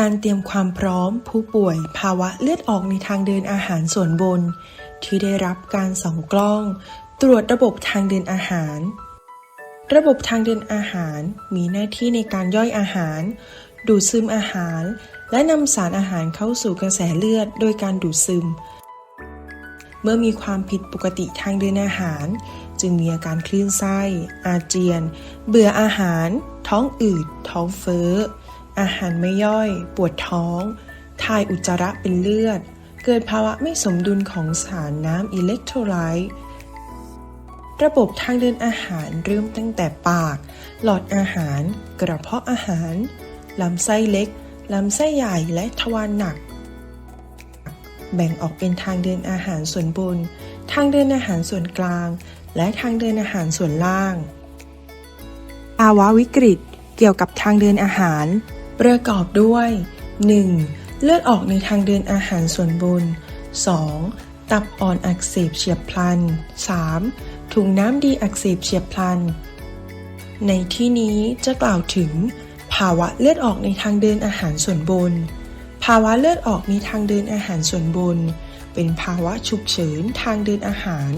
การเตรียมความพร้อม ผู้ป่วยภาวะเลือดออกในทางเดินอาหารส่วนบน ที่ได้รับการส่องกล้อง ตรวจระบบทางเดินอาหาร ระบบทางเดินอาหารมีหน้าที่ในการย่อยอาหาร ดูดซึมอาหาร และนำสารอาหารเข้าสู่กระแสเลือดโดยการดูดซึม เมื่อมีความผิดปกติทางเดินอาหาร จึงมีอาการคลื่นไส้ อาเจียน เบื่ออาหาร ท้องอืด ท้องเฟ้อ อาหารไม่ย่อย ปวดท้อง ถ่ายอุจจาระเป็นเลือด เกิดภาวะไม่สมดุลของสารน้ำอิเล็กโทรไลต์ระบบทางเดินอาหารเริ่มตั้งแต่ปาก หลอดอาหาร กระเพาะอาหาร ลำไส้เล็ก ลำไส้ใหญ่และทวารหนัก แบ่งออกเป็นทางเดินอาหารส่วนบน ทางเดินอาหารส่วนกลาง และทางเดินอาหารส่วนล่างภาวะวิกฤต เกี่ยวกับทางเดินอาหาร ประกอบด้วย 1. เลือดออกในทางเดินอาหารส่วนบน 2. ตับอ่อนอักเสบเฉียบพลัน 3. ถุงน้ำดีอักเสบเฉียบพลัน ในที่นี้จะกล่าวถึง ภาวะเลือดออกในทางเดินอาหารส่วนบน ภาวะเลือดออกในทางเดินอาหารส่วนบน เป็นภาวะฉุกเฉินทางเดินอาหาร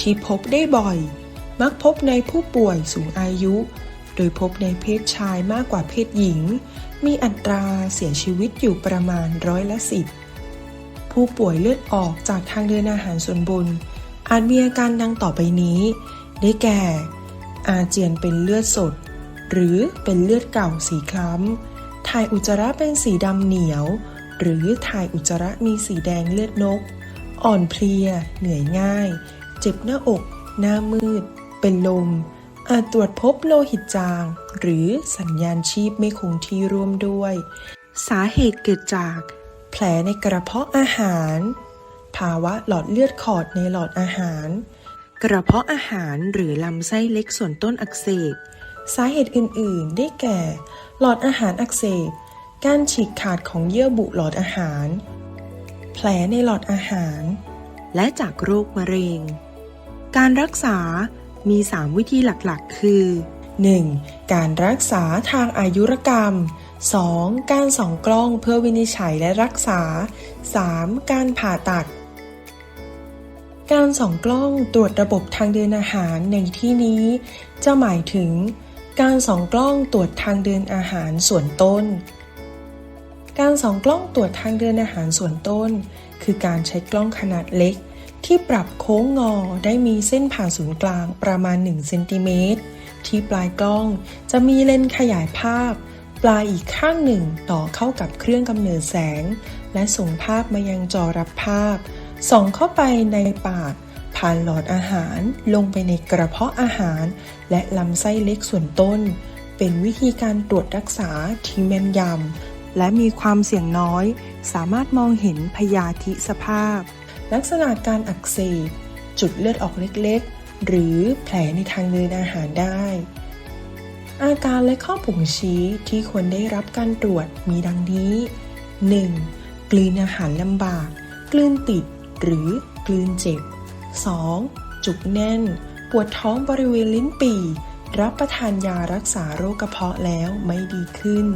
ที่พบได้บ่อย มักพบในผู้ป่วยสูงอายุ โดยพบในเพศชายมากกว่าเพศหญิง มีอัตราเสียชีวิตอยู่ประมาณร้อยละสิบผู้ป่วยเลือดออกจากทางเดินอาหารส่วนบน อาจมีอาการดังต่อไปนี้ ได้แก่ อาเจียนเป็นเลือดสด หรือเป็นเลือดเก่าสีคล้ำ ถ่ายอุจจาระเป็นสีดำเหนียว หรือถ่ายอุจจาระมีสีแดงเลือดนก อ่อนเพลีย เหนื่อยง่าย เจ็บหน้าอก หน้ามืด เป็นลม อาจตรวจพบโลหิตจาง หรือสัญญาณชีพไม่คงที่ร่วมด้วย สาเหตุเกิดจาก แผลในกระเพาะอาหาร ภาวะหลอดเลือดขอดในหลอดอาหาร กระเพาะอาหารหรือลำไส้เล็กส่วนต้นอักเสบ สาเหตุอื่นๆ ได้แก่ หลอดอาหารอักเสบ การฉีกขาดของเยื่อบุหลอดอาหาร แผลในหลอดอาหาร และจากโรคมะเร็ง การรักษา มี 3 วิธีหลักๆ คือ 1. การรักษาทางอายุรกรรม 2. การส่องกล้องเพื่อวินิจฉัยและรักษา 3. การผ่าตัด การส่องกล้องตรวจระบบทางเดินอาหารในที่นี้ จะหมายถึง การส่องกล้องตรวจทางเดินอาหารส่วนต้น การส่องกล้องตรวจทางเดินอาหารส่วนต้น คือการใช้กล้องขนาดเล็ก ที่ปรับโค้งงอได้มีเส้นผ่าศูนย์กลางประมาณ1เซนติเมตรที่ปลายกล้องจะมีเลนส์ขยายภาพ ปลายอีกข้างหนึ่งต่อเข้ากับเครื่องกำเนิดแสง และส่งภาพมายังจอรับภาพ ส่องเข้าไปในปาก ผ่านหลอดอาหารลงไปในกระเพาะอาหาร และลำไส้เล็กส่วนต้น เป็นวิธีการตรวจรักษาที่แม่นยำและมีความเสี่ยงน้อย สามารถมองเห็นพยาธิสภาพ ลักษณะการอักเสบ จุดเลือดออกเล็กๆ หรือแผลในทางเดินอาหารได้ อาการและข้อบ่งชี้ที่ควรได้รับการตรวจมีดังนี้ 1. กลืนอาหารลำบาก กลืนติด หรือกลืนเจ็บ 2. จุกแน่น ปวดท้องบริเวณลิ้นปี่ รับประทานยารักษาโรคกระเพาะแล้วไม่ดีขึ้น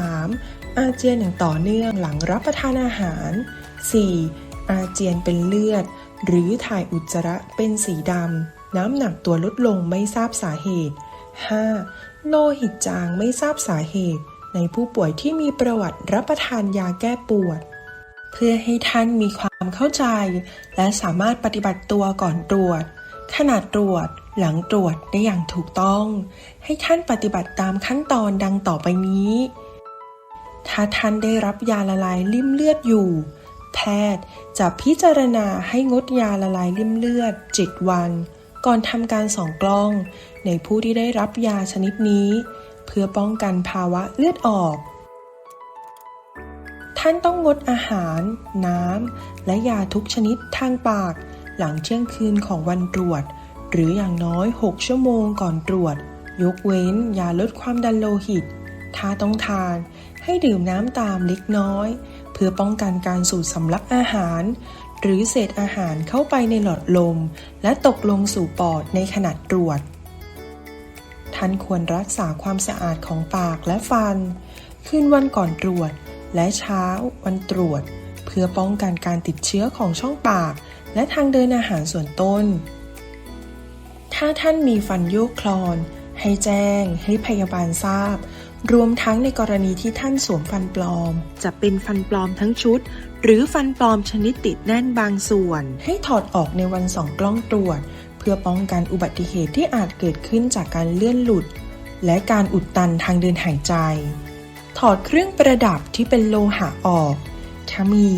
3. อาเจียนอย่างต่อเนื่องหลังรับประทานอาหาร 4. อาเจียนเป็นเลือด หรือถ่ายอุจจาระเป็นสีดำ น้ำหนักตัวลดลงไม่ทราบสาเหตุ 5. โลหิตจางไม่ทราบสาเหตุ ในผู้ป่วยที่มีประวัติรับประทานยาแก้ปวด เพื่อให้ท่านมีความเข้าใจ และสามารถปฏิบัติตัวก่อนตรวจ ขณะตรวจหลังตรวจได้อย่างถูกต้อง ให้ท่านปฏิบัติตามขั้นตอนดังต่อไปนี้ ถ้าท่านได้รับยาละลายริ่มเลือดอยู่ แพทย์จะพิจารณาให้งดยาละลายริ่มเลือด 7 วัน ก่อนทำการส่องกล้อง ในผู้ที่ได้รับยาชนิดนี้ เพื่อป้องกันภาวะเลือดออก ท่านต้องงดอาหาร น้ำ และยาทุกชนิดทางปาก หลังเที่ยงคืนของวันตรวจ หรืออย่างน้อย 6 ชั่วโมงก่อนตรวจ ยกเว้นยาลดความดันโลหิต ถ้าต้องทานให้ดื่มน้ำตามเล็กน้อย เพื่อป้องกันการสูดสำลักอาหาร หรือเศษอาหารเข้าไปในหลอดลม และตกลงสู่ปอดในขณะตรวจ ท่านควรรักษาความสะอาดของปากและฟันคืนวันก่อนตรวจ และเช้าวันตรวจ เพื่อป้องกันการติดเชื้อของช่องปาก และทางเดินอาหารส่วนต้น ถ้าท่านมีฟันโยกคลอน ให้แจ้งให้พยาบาลทราบ รวมทั้งในกรณีที่ท่านสวมฟันปลอม จะเป็นฟันปลอมทั้งชุด หรือฟันปลอมชนิดติดแน่นบางส่วน ให้ถอดออกในวันสองกล้องตรวจ เพื่อป้องกันอุบัติเหตุที่อาจเกิดขึ้นจากการเลื่อนหลุด และการอุดตันทางเดินหายใจ ถอดเครื่องประดับที่เป็นโลหะออกถ้ามี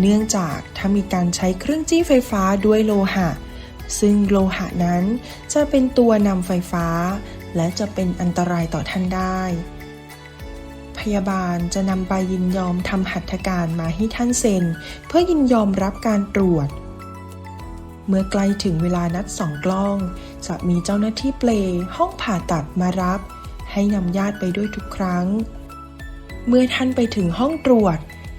เนื่องจากถ้ามีการใช้เครื่องจี้ไฟฟ้าด้วยโลหะ ซึ่งโลหะนั้นจะเป็นตัวนำไฟฟ้า และจะเป็นอันตรายต่อท่านได้ พยาบาลจะนำใบยินยอมทำหัตถการมาให้ท่านเซ็น เพื่อยินยอมรับการตรวจ เมื่อใกล้ถึงเวลานัดสองกล้อง จะมีเจ้าหน้าที่เปลห้องผ่าตัดมารับ ให้นำญาติไปด้วยทุกครั้ง เมื่อท่านไปถึงห้องตรวจ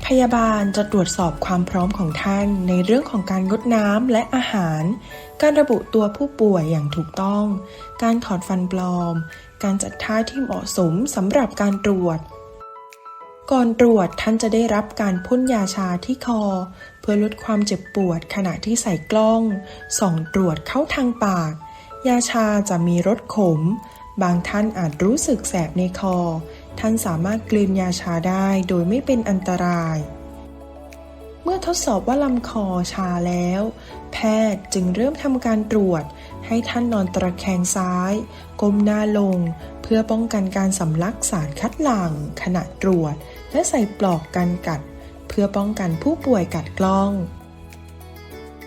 พยาบาลจะตรวจสอบความพร้อมของท่านในเรื่องของการงดน้ำและอาหาร การระบุตัวผู้ป่วยอย่างถูกต้อง การถอดฟันปลอม การจัดท่าที่เหมาะสมสำหรับการตรวจ ก่อนตรวจท่านจะได้รับการพ่นยาชาที่คอ เพื่อลดความเจ็บปวดขณะที่ใส่กล้อง ส่องตรวจเข้าทางปาก ยาชาจะมีรสขม บางท่านอาจรู้สึกแสบในคอ ท่านสามารถกลืนยาชาได้โดยไม่เป็นอันตราย เมื่อทดสอบว่าลำคอชาแล้ว แพทย์จึงเริ่มทำการตรวจ ให้ท่านนอนตะแคงซ้าย ก้มหน้าลง เพื่อป้องกันการสำลักสารคัดหลั่งขณะตรวจ และใส่ปลอกกันกัด เพื่อป้องกันผู้ป่วยกัดกล้อง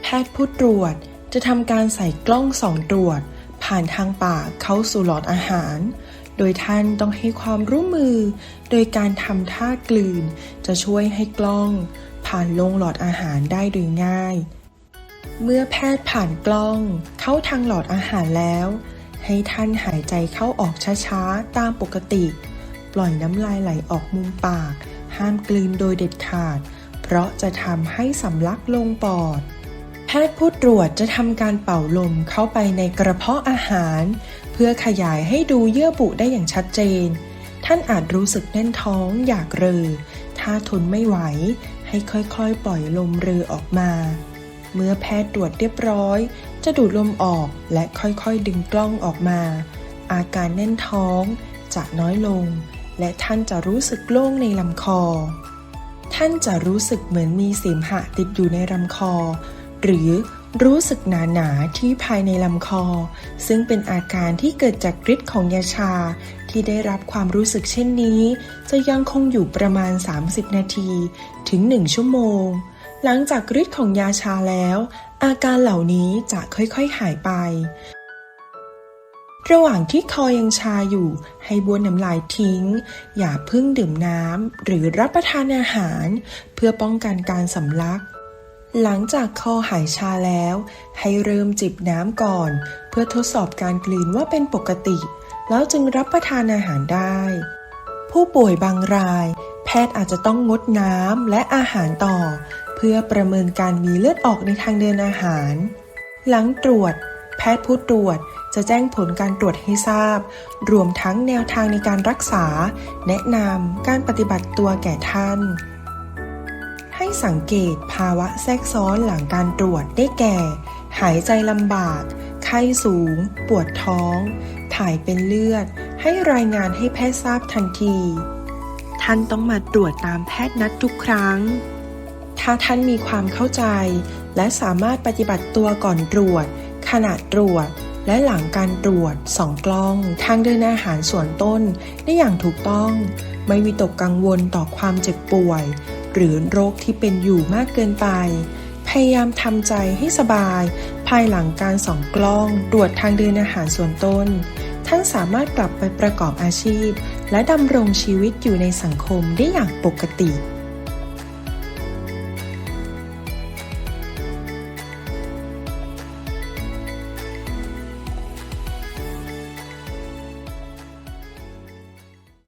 แพทย์ผู้ตรวจจะทำการใส่กล้องสองตรวจ ผ่านทางปากเข้าสู่หลอดอาหาร ดยท่านต้องให้ความร่วมมือ โดยการทำท่ากลืน จะช่วยให้กล้อง ผ่านลงหลอดอาหารได้โดยง่าย เมื่อแพทย์ผ่านกล้อง เข้าทางหลอดอาหารแล้ว ให้ท่านหายใจเข้าออกช้าๆ ตามปกติ ปล่อยน้ำลายไหลออกมุมปาก ห้ามกลืนโดยเด็ดขาด เพราะจะทำให้สำลักลงปอดแพทย์ผู้ตรวจจะทำการเป่าลมเข้าไปในกระเพาะอาหารเพื่อขยายให้ดูเยื่อบุได้อย่างชัดเจน ท่านอาจรู้สึกแน่นท้องอยากเรือ ถ้าทนไม่ไหว ให้ค่อยๆ ปล่อยลมเรือออกมา เมื่อแพทย์ตรวจเรียบร้อย จะดูดลมออกและค่อยๆ ดึงกล้องออกมา อาการแน่นท้องจะน้อยลง และท่านจะรู้สึกโล่งในลำคอ ท่านจะรู้สึกเหมือนมีเสมหะติดอยู่ในลำคอ หรือ รู้สึกหนาๆที่ภายในลำคอ ซึ่งเป็นอาการที่เกิดจากฤทธิ์ของยาชา ที่ได้รับความรู้สึกเช่นนี้ จะยังคงอยู่ประมาณ 30 นาทีถึง 1 ชั่วโมง หลังจากฤทธิ์ของยาชาแล้ว อาการเหล่านี้จะค่อยๆหายไประหว่างที่คอยังชาอยู่ ให้บ้วนน้ำลายทิ้ง อย่าพิ่งดื่มน้ำหรือรับประทานอาหาร เพื่อป้องกันการสำลัก หลังจากคอหายชาแล้ว ให้เริ่มจิบน้ำก่อน เพื่อทดสอบการกลืนว่าเป็นปกติ แล้วจึงรับประทานอาหารได้ ผู้ป่วยบางราย แพทย์อาจจะต้องงดน้ำและอาหารต่อ เพื่อประเมินการมีเลือดออกในทางเดินอาหาร หลังตรวจ แพทย์ผู้ตรวจจะแจ้งผลการตรวจให้ทราบ รวมทั้งแนวทางในการรักษา แนะนำการปฏิบัติตัวแก่ท่าน สังเกตภาวะแทรกซ้อนหลังการตรวจได้แก่ หายใจลำบาก ไข้สูง ปวดท้อง ถ่ายเป็นเลือด ให้รายงานให้แพทย์ทราบทันที ท่านต้องมาตรวจตามแพทย์นัดทุกครั้ง ถ้าท่านมีความเข้าใจ และสามารถปฏิบัติตัวก่อนตรวจ ขณะตรวจ และหลังการตรวจสองกล้อง ทางเดินอาหารส่วนต้นได้อย่างถูกต้อง ไม่วิตกกังวลต่อความเจ็บป่วย หรือโรคที่เป็นอยู่มากเกินไป พยายามทำใจให้สบาย ภายหลังการส่องกล้องตรวจทางเดินอาหารส่วนต้น ท่านสามารถกลับไปประกอบอาชีพ และดำรงชีวิตอยู่ในสังคมได้อย่างปกติ